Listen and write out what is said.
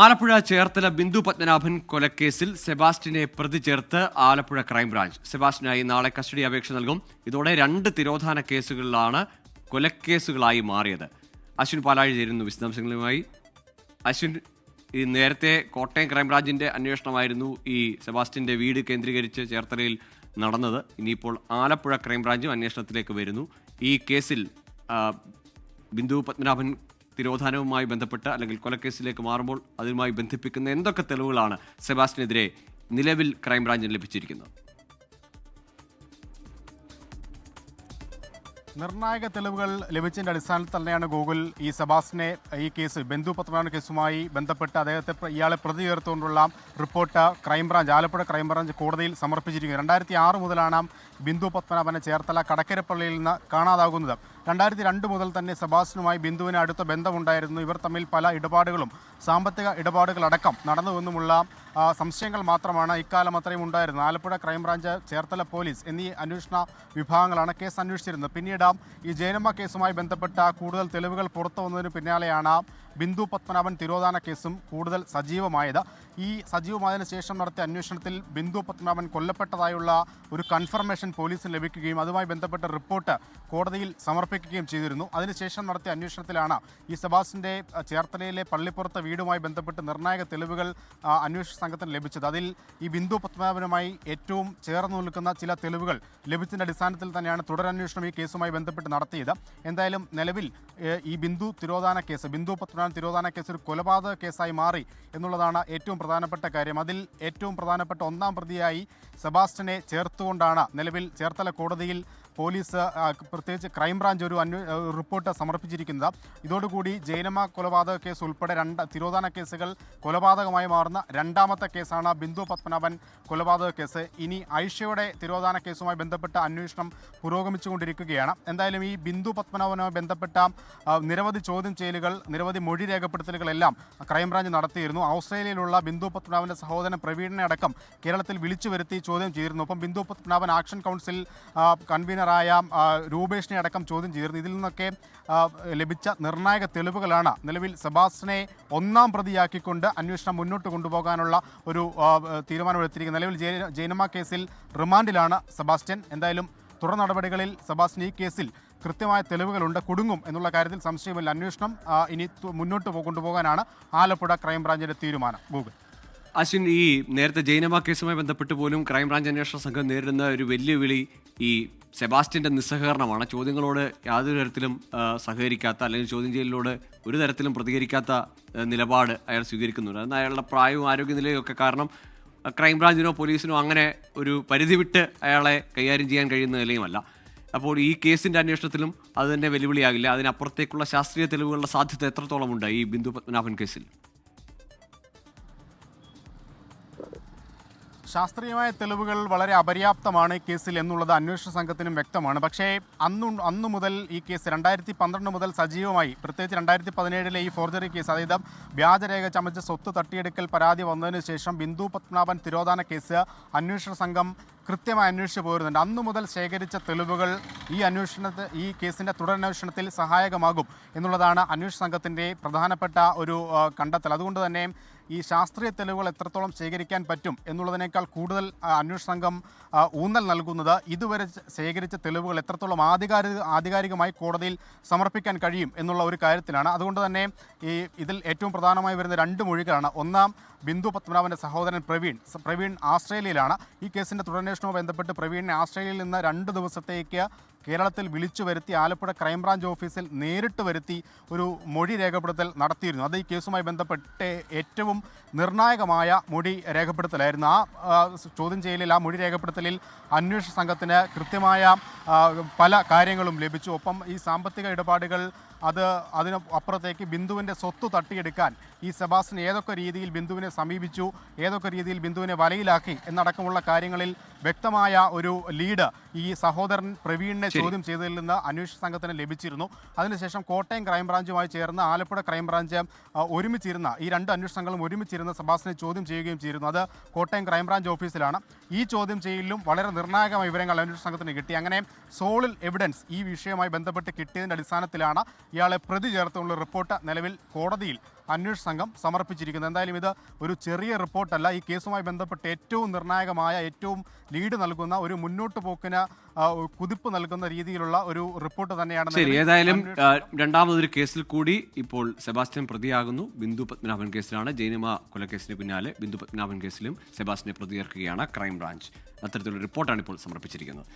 ആലപ്പുഴ ചേർത്തല ബിന്ദു പത്മനാഭൻ കൊലക്കേസിൽ സെബാസ്റ്റിനെ പ്രതി ചേർത്ത് ആലപ്പുഴ ക്രൈംബ്രാഞ്ച്. സെബാസ്റ്റിനായി നാളെ കസ്റ്റഡി അപേക്ഷ നൽകും. ഇതോടെ രണ്ട് തിരോധാന കേസുകളിലാണ് കൊലക്കേസുകളായി മാറിയത്. അശ്വിൻ പാലാഴി ചേരുന്നു വിശദാംശങ്ങളുമായി. അശ്വിൻ ഈ നേരത്തെ കോട്ടയം ക്രൈംബ്രാഞ്ചിന്റെ അന്വേഷണമായിരുന്നു ഈ സെബാസ്റ്റിന്റെ വീട് കേന്ദ്രീകരിച്ച് ചേർത്തലയിൽ നടന്നത്. ഇനിയിപ്പോൾ ആലപ്പുഴ ക്രൈംബ്രാഞ്ചും അന്വേഷണത്തിലേക്ക് വരുന്നു. ഈ കേസിൽ ബിന്ദു പത്മനാഭൻ തിരോധാനവുമായി ബന്ധപ്പെട്ട് അല്ലെങ്കിൽ കൊലക്കേസിലേക്ക് മാറുമ്പോൾ അതുമായി ബന്ധിപ്പിക്കുന്ന എന്തൊക്കെ തെളിവുകളാണ് സെബാസ്റ്റിനെതിരെ നിലവിൽ ക്രൈംബ്രാഞ്ചിന് ലഭിച്ചിരിക്കുന്നത്? നിർണായക തെളിവുകൾ ലഭിച്ചതിന്റെ അടിസ്ഥാനത്തിൽ തന്നെയാണ് ഗൂഗിൾ ഈ സെബാസ്റ്റിനെ ഈ കേസ് ബന്ധു പത്മനാഭൻ കേസുമായി ബന്ധപ്പെട്ട് അദ്ദേഹത്തെ ഇയാളെ പ്രതി ചേർത്തുകൊണ്ടുള്ള report crime branch Alappuzha crime branch കോടതിയിൽ സമർപ്പിച്ചിരിക്കുന്നത് രണ്ടായിരത്തി ആറ് മുതലാണ് ബിന്ദു പത്മനാഭനെ ചേർത്തല കടക്കരപ്പള്ളിയിൽ നിന്ന് കാണാതാകുന്നത്. രണ്ടായിരത്തി രണ്ട് മുതൽ തന്നെ സെബാസ്റ്റിനുമായി ബിന്ദുവിന് അടുത്ത ബന്ധമുണ്ടായിരുന്നു. ഇവർ തമ്മിൽ പല ഇടപാടുകളും സാമ്പത്തിക ഇടപാടുകളടക്കം നടന്നുവെന്നുമുള്ള സംശയങ്ങൾ മാത്രമാണ് ഇക്കാലം അത്രയും ഉണ്ടായിരുന്നത്. ആലപ്പുഴ ക്രൈംബ്രാഞ്ച് ചേർത്തല പോലീസ് എന്നീ അന്വേഷണ വിഭാഗങ്ങളാണ് കേസ് അന്വേഷിച്ചിരുന്നത്. പിന്നീട് ഈ ജയനമ്മ കേസുമായി ബന്ധപ്പെട്ട കൂടുതൽ തെളിവുകൾ പുറത്തു വന്നതിന് പിന്നാലെയാണ് ബിന്ദു പത്മനാഭൻ തിരോധാന കേസും കൂടുതൽ സജീവമായത്. ഈ സജീവമായതിനു ശേഷം നടത്തിയ അന്വേഷണത്തിൽ ബിന്ദു പത്മനാഭൻ കൊല്ലപ്പെട്ടതായുള്ള ഒരു കൺഫർമേഷൻ പോലീസിന് ലഭിക്കുകയും അതുമായി ബന്ധപ്പെട്ട റിപ്പോർട്ട് കോടതിയിൽ സമർപ്പിക്കുകയും ചെയ്തിരുന്നു. അതിനുശേഷം നടത്തിയ അന്വേഷണത്തിലാണ് ഈ സെബാസിന്റെ ചേർത്തലയിലെ പള്ളിപ്പുറത്തെ വീടുമായി ബന്ധപ്പെട്ട് നിർണായക തെളിവുകൾ അന്വേഷണ സംഘത്തിന് ലഭിച്ചത്. അതിൽ ഈ ബിന്ദു പത്മനാഭനുമായി ഏറ്റവും ചേർന്ന് നിൽക്കുന്ന ചില തെളിവുകൾ ലഭിച്ചതിന്റെ അടിസ്ഥാനത്തിൽ തന്നെയാണ് തുടരന്വേഷണം ഈ കേസുമായി ബന്ധപ്പെട്ട് നടത്തിയത്. എന്തായാലും നിലവിൽ ഈ ബിന്ദു തിരോധാന കേസ് ബിന്ദു പത്മനാഭൻ തിരോധാന കേസ് ഒരു കൊലപാതക കേസായി മാറി എന്നുള്ളതാണ് ഏറ്റവും പ്രധാനപ്പെട്ട കാര്യം. അതിൽ ഏറ്റവും പ്രധാനപ്പെട്ട ഒന്നാം പ്രതിയായി സെബാസ്റ്റനെ ചേർത്തുകൊണ്ടാണ് നിലവിൽ ചേർത്തല കോടതിയിൽ പോലീസ് പ്രത്യേകിച്ച് ക്രൈംബ്രാഞ്ച് ഒരു അന്വേ റിപ്പോർട്ട് സമർപ്പിച്ചിരിക്കുന്നത്. ഇതോടുകൂടി ജൈനമ്മ കൊലപാതക കേസ് ഉൾപ്പെടെ രണ്ട് തിരോധാന കേസുകൾ കൊലപാതകമായി മാറുന്ന രണ്ടാമത്തെ കേസാണ് ബിന്ദു പത്മനാഭൻ കൊലപാതക കേസ്. ഇനി ഐഷയുടെ തിരോധാന കേസുമായി ബന്ധപ്പെട്ട അന്വേഷണം പുരോഗമിച്ചുകൊണ്ടിരിക്കുകയാണ്. എന്തായാലും ഈ ബിന്ദു പത്മനാഭനുമായി ബന്ധപ്പെട്ട നിരവധി ചോദ്യം ചെയ്യലുകൾ നിരവധി മൊഴി രേഖപ്പെടുത്തലുകളെല്ലാം ക്രൈംബ്രാഞ്ച് നടത്തിയിരുന്നു. ഓസ്ട്രേലിയയിലുള്ള ബിന്ദു പത്മനാഭന്റെ സഹോദരൻ പ്രവീണിനെ അടക്കം കേരളത്തിൽ വിളിച്ചു വരുത്തി ചോദ്യം ചെയ്തിരുന്നു. ഒപ്പം ബിന്ദു പത്മനാഭൻ ആക്ഷൻ കൗൺസിൽ ആ, കൺവീനറായ രൂപേഷിനെ അടക്കം ചോദ്യം ചെയ്തിരുന്നു. ഇതിൽ നിന്നൊക്കെ ലഭിച്ച നിർണായക തെളിവുകളാണ് നിലവിൽ സെബാസ്റ്റിനെ ഒന്നാം പ്രതിയാക്കിക്കൊണ്ട് അന്വേഷണം മുന്നോട്ട് കൊണ്ടുപോകാനുള്ള ഒരു തീരുമാനമെടുത്തിരിക്കുന്നത്. നിലവിൽ ജൈനമ്മ കേസിൽ റിമാൻഡിലാണ് സെബാസ്റ്റ്യൻ. എന്തായാലും തുടർ നടപടികളിൽ സെബാസ്റ്റ്യൻ ഈ കേസിൽ കൃത്യമായ തെളിവുകളുണ്ട് കുടുങ്ങും എന്നുള്ള കാര്യത്തിൽ സംശയമില്ല. അന്വേഷണം ഇനി മുന്നോട്ട് കൊണ്ടുപോകാനാണ് ആലപ്പുഴ ക്രൈംബ്രാഞ്ചിന്റെ തീരുമാനം. ഗൂഗിൾ. അശ്വിൻ ഈ നേരത്തെ ജൈനമ കേസുമായി ബന്ധപ്പെട്ട് പോലും ക്രൈംബ്രാഞ്ച് അന്വേഷണ സംഘം നേരിടുന്ന ഒരു വെല്ലുവിളി ഈ സെബാസ്റ്റ്യന്റെ നിസ്സഹകരണമാണ്. ചോദ്യങ്ങളോട് യാതൊരു തരത്തിലും സഹകരിക്കാത്ത അല്ലെങ്കിൽ ചോദ്യം ചെയ്യലിനോട് ഒരു തരത്തിലും പ്രതികരിക്കാത്ത നിലപാട് അയാൾ സ്വീകരിക്കുന്നുണ്ട്. അന്ന് അയാളുടെ പ്രായവും ആരോഗ്യനിലയും ഒക്കെ കാരണം ക്രൈംബ്രാഞ്ചിനോ പോലീസിനോ അങ്ങനെ ഒരു പരിധി വിട്ട് അയാളെ കൈകാര്യം ചെയ്യാൻ കഴിയുന്ന നിലയുമല്ല. അപ്പോൾ ഈ കേസിന്റെ അന്വേഷണത്തിലും അത് തന്നെ വെല്ലുവിളിയാകില്ല. അതിനപ്പുറത്തേക്കുള്ള ശാസ്ത്രീയ തെളിവുകളുടെ സാധ്യത എത്രത്തോളം ഉണ്ട് ഈ ബിന്ദു പത്മനാഭൻ കേസിൽ? ശാസ്ത്രീയമായ തെളിവുകൾ വളരെ അപര്യാപ്തമാണ് ഈ കേസിൽ എന്നുള്ളത് അന്വേഷണ സംഘത്തിനും വ്യക്തമാണ്. പക്ഷേ അന്നു അന്നു മുതൽ ഈ കേസ് രണ്ടായിരത്തി പന്ത്രണ്ട് മുതൽ സജീവമായി പ്രത്യേകിച്ച് രണ്ടായിരത്തി പതിനേഴിലെ ഈ ഫോർജറി കേസ് അതായത് വ്യാജരേഖ ചമച്ച സ്വത്ത് തട്ടിയെടുക്കൽ പരാതി വന്നതിന് ശേഷം ബിന്ദു പത്മനാഭൻ തിരോധാന കേസ് അന്വേഷണ സംഘം കൃത്യമായി അന്വേഷിച്ചു പോരുന്നുണ്ട്. അന്നു മുതൽ ശേഖരിച്ച തെളിവുകൾ ഈ അന്വേഷണത്തെ ഈ കേസിന്റെ തുടരന്വേഷണത്തിൽ സഹായകമാകും എന്നുള്ളതാണ് അന്വേഷണ സംഘത്തിന്റെ പ്രധാനപ്പെട്ട ഒരു കണ്ടെത്തൽ. അതുകൊണ്ട് തന്നെ ഈ ശാസ്ത്രീയ തെളിവുകൾ എത്രത്തോളം ശേഖരിക്കാൻ പറ്റും എന്നുള്ളതിനേക്കാൾ കൂടുതൽ അന്വേഷണ സംഘം ഊന്നൽ നൽകുന്നത് ഇതുവരെ ശേഖരിച്ച തെളിവുകൾ എത്രത്തോളം ആധികാരിക ആധികാരികമായി കോടതിയിൽ സമർപ്പിക്കാൻ കഴിയും എന്നുള്ള ഒരു കാര്യത്തിലാണ്. അതുകൊണ്ട് തന്നെ ഈ ഇതിൽ ഏറ്റവും പ്രധാനമായി വരുന്ന രണ്ട് മൊഴികളാണ്. ഒന്നാം ബിന്ദു പത്മനാഭന്റെ സഹോദരൻ പ്രവീൺ പ്രവീൺ ആസ്ട്രേലിയയിലാണ്. ഈ കേസിന്റെ തുടരന്വേഷണവുമായി ബന്ധപ്പെട്ട് പ്രവീണിനെ ആസ്ട്രേലിയയിൽ നിന്ന് രണ്ട് ദിവസത്തേക്ക് കേരളത്തിൽ വിളിച്ചു വരുത്തി ആലപ്പുഴ ക്രൈംബ്രാഞ്ച് ഓഫീസിൽ നേരിട്ട് വരുത്തി ഒരു മൊഴി രേഖപ്പെടുത്തൽ നടത്തിയിരുന്നു. അത് ഈ കേസുമായി ബന്ധപ്പെട്ട് ഏറ്റവും നിർണായകമായ മൊഴി രേഖപ്പെടുത്തലായിരുന്നു. ആ, ചോദ്യം ചെയ്യലിൽ ആ മൊഴി രേഖപ്പെടുത്തലിൽ അന്വേഷണ സംഘത്തിന് കൃത്യമായ പല കാര്യങ്ങളും ലഭിച്ചു. ഒപ്പം ഈ സാമ്പത്തിക ഇടപാടുകൾ അത് അതിന് അപ്പുറത്തേക്ക് ബിന്ദുവിന്റെ സ്വത്ത് തട്ടിയെടുക്കാൻ ഈ സെബാസ്റ്റിൻ ഏതൊക്കെ രീതിയിൽ ബിന്ദുവിനെ സമീപിച്ചു ഏതൊക്കെ രീതിയിൽ ബിന്ദുവിനെ വലയിലാക്കി എന്നടക്കമുള്ള കാര്യങ്ങളിൽ വ്യക്തമായ ഒരു ലീഡ് ഈ സഹോദരൻ പ്രവീണിനെ ചോദ്യം ചെയ്തതിൽ നിന്ന് അന്വേഷണ സംഘത്തിന് ലഭിച്ചിരുന്നു. അതിനുശേഷം കോട്ടയം ക്രൈംബ്രാഞ്ചുമായി ചേർന്ന് ആലപ്പുഴ ക്രൈംബ്രാഞ്ച് ഒരുമിച്ചിരുന്ന ഈ രണ്ട് അന്വേഷണ സംഘങ്ങളും ഒരുമിച്ചിരുന്ന് സെബാസ്റ്റിനെ ചോദ്യം ചെയ്യുകയും ചെയ്തിരുന്നു. അത് കോട്ടയം ക്രൈംബ്രാഞ്ച് ഓഫീസിലാണ്. ഈ ചോദ്യം ചെയ്യലിലും വളരെ നിർണായകമായ വിവരങ്ങൾ അന്വേഷണ സംഘത്തിന് കിട്ടി. അങ്ങനെ സോളിൽ എവിഡൻസ് ഈ വിഷയവുമായി ബന്ധപ്പെട്ട് കിട്ടിയതിന്റെ അടിസ്ഥാനത്തിലാണ് ഇയാളെ പ്രതി ചേർത്തുള്ള റിപ്പോർട്ട് നിലവിൽ കോടതിയിൽ അന്വേഷണ സംഘം സമർപ്പിച്ചിരിക്കുന്നത് എന്തായാലും ഇത് ഒരു ചെറിയ റിപ്പോർട്ടല്ല. ഈ കേസുമായി ബന്ധപ്പെട്ട് ഏറ്റവും നിർണായകമായ ഏറ്റവും ലീഡ് നൽകുന്ന ഒരു മുന്നോട്ട് പോക്കിന് കുതിപ്പ് നൽകുന്ന രീതിയിലുള്ള ഒരു റിപ്പോർട്ട് തന്നെയാണ് ശരി ഏതായാലും രണ്ടാമതൊരു കേസിൽ കൂടി ഇപ്പോൾ സെബാസ്റ്റ്യൻ പ്രതിയാകുന്നു. ബിന്ദു പത്മനാഭൻ കേസിലാണ്. ജൈനമ കൊലക്കേസിന് പിന്നാലെ ബിന്ദു പത്മനാഭൻ കേസിലും സെബാസ്റ്റ്യനെ പ്രതി ചേർക്കുകയാണ് ക്രൈംബ്രാഞ്ച് അത്തരത്തിലുള്ള റിപ്പോർട്ടാണ് ഇപ്പോൾ സമർപ്പിച്ചിരിക്കുന്നത്.